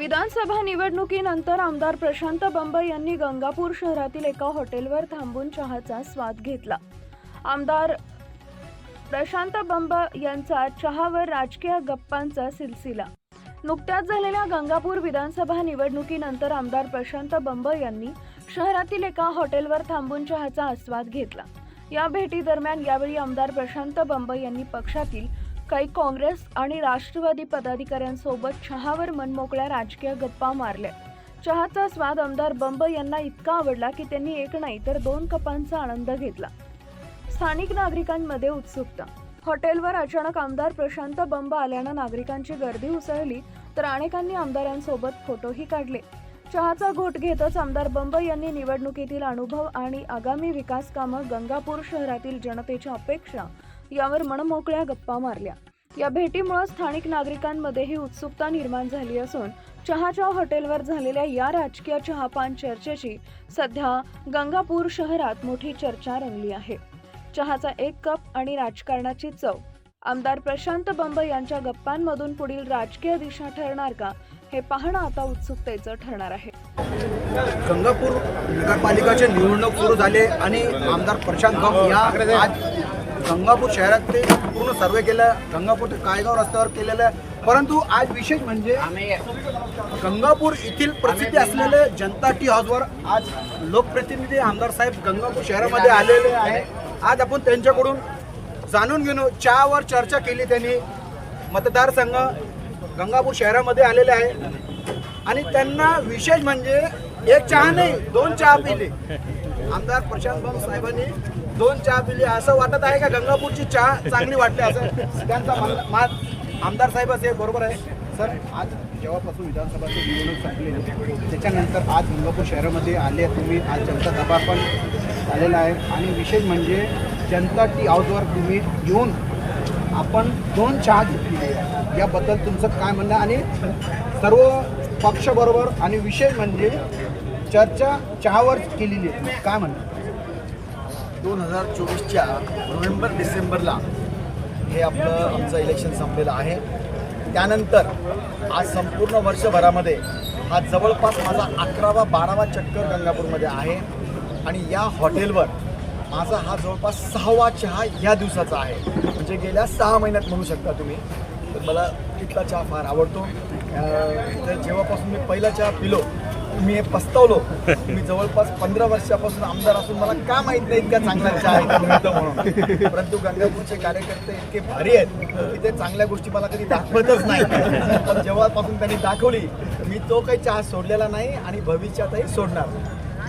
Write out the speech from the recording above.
विधानसभा निवडणुकीनंतर आमदार प्रशांत बंब यांनी गंगापूर शहरातील एका हॉटेलवर थांबून चहाचा स्वाद घेतला. आमदार प्रशांत बंब यांचा चहावर राजकीय गप्पांचा सिलसिला. नुकत्याच झालेल्या गंगापूर विधानसभा निवडणुकीनंतर आमदार प्रशांत बंब यांनी शहरातील एका हॉटेलवर थांबून चहाचा आस्वाद घेतला. या भेटी दरम्यान यावेळी आमदार प्रशांत बंब यांनी पक्षातील काही काँग्रेस आणि राष्ट्रवादी पदाधिकाऱ्यांसोबत चहावर मनमोकळ्या राजकीय गप्पा मारल्या. चहाचा स्वाद आमदार बंब यांना इतका आवडला की त्यांनी एक नाही तर दोन कपांचा आनंद घेतला. स्थानिक नागरिकांमध्ये उत्सुकता. हॉटेलवर अचानक आमदार प्रशांत बंब आल्यानं नागरिकांची गर्दी उसळली तर अनेकांनी आमदारांसोबत फोटोही काढले. चहाचा घोट घेतच आमदार बंब यांनी निवडणुकीतील अनुभव आणि आगामी विकास कामं गंगापूर शहरातील जनतेच्या अपेक्षा यावर मनमोकळ्या गप्पा मारल्या. या भेटीमुळे स्थानिक नागरिकांमध्येही उत्सुकता निर्माण झाली असून चहाच्या हॉटेलवर झालेल्या या राजकीय चहापान चर्चेची सध्या गंगापूर शहरात मोठी चर्चा रंगली आहे. चहाचा एक कप आणि राजकारणाची चव. आमदार प्रशांत बंब यांच्या गप्पांमधून पुढील राजकीय दिशा ठरणार का हे पाहणं आता उत्सुकतेचं ठरणार आहे. गंगापूर नगरपालिकाचे निवडणूक सुरू झाले आणि आमदार प्रशांत बंब या आज गंगापूर शहरात ते पूर्ण सर्वे केलं गंगापूर ते कायगाव रस्त्यावर केलेलं आहे. परंतु आज विशेष म्हणजे गंगापूर येथील प्रसिद्धी असलेले जनता टी हाऊसवर आज लोकप्रतिनिधी आमदार साहेब गंगापूर शहरामध्ये आलेले आहे. आज आपण त्यांच्याकडून जाणून घेणं चहावर चर्चा केली त्यांनी. मतदारसंघ गंगापूर शहरामध्ये आलेले आहे. आणि त्यांना विशेष म्हणजे एक चहा नाही दोन चहा पिले. आमदार प्रशांत भाऊ साहेबांनी दोन चहा पिले. असं वाटत आहे का गंगापूरची चहा चांगली वाटते असं? त्यांचा मात आमदार साहेब असे बरोबर आहे. सर आज जेव्हापासून विधानसभाची निवडणूक संपली त्याच्यानंतर आज गंगापूर शहरामध्ये आले तुम्ही. आज जनता दबा पण आलेला आहे. आणि विशेष म्हणजे जनता टी हाऊसवर तुम्ही येऊन आपण दोन चहा घेतली याबद्दल तुमचं काय म्हणणं आणि सर्व पक्षबरोबर आणि विशेष म्हणजे चर्चा चहावर केलेली आहे. काय म्हणतात दोन हजार चोवीसच्या नोव्हेंबर डिसेंबरला हे आपलं आमचं इलेक्शन संपलेलं आहे. त्यानंतर आज संपूर्ण वर्षभरामध्ये हा जवळपास माझा अकरावा बारावा चक्कर गंगापूरमध्ये आहे. आणि या हॉटेलवर माझा हा जवळपास सहावा चहा या दिवसाचा आहे. म्हणजे गेल्या सहा महिन्यात म्हणू शकता तुम्ही. तर मला तिथला चहा फार आवडतो. अं, जेव्हापासून मी पहिला चहा पिलो मी हे पस्तावलो. मी जवळपास पंधरा वर्षापासून आमदार असून मला का माहीत नाही इतका चांगल्या चहा इथं म्हणून परंतु गंगापूरचे कार्यकर्ते इतके भारी आहेत की ते चांगल्या गोष्टी मला कधी दाखवतच नाही. पण जेव्हापासून त्यांनी दाखवली मी तो काही चहा सोडलेला नाही आणि भविष्यातही सोडणार. नाही.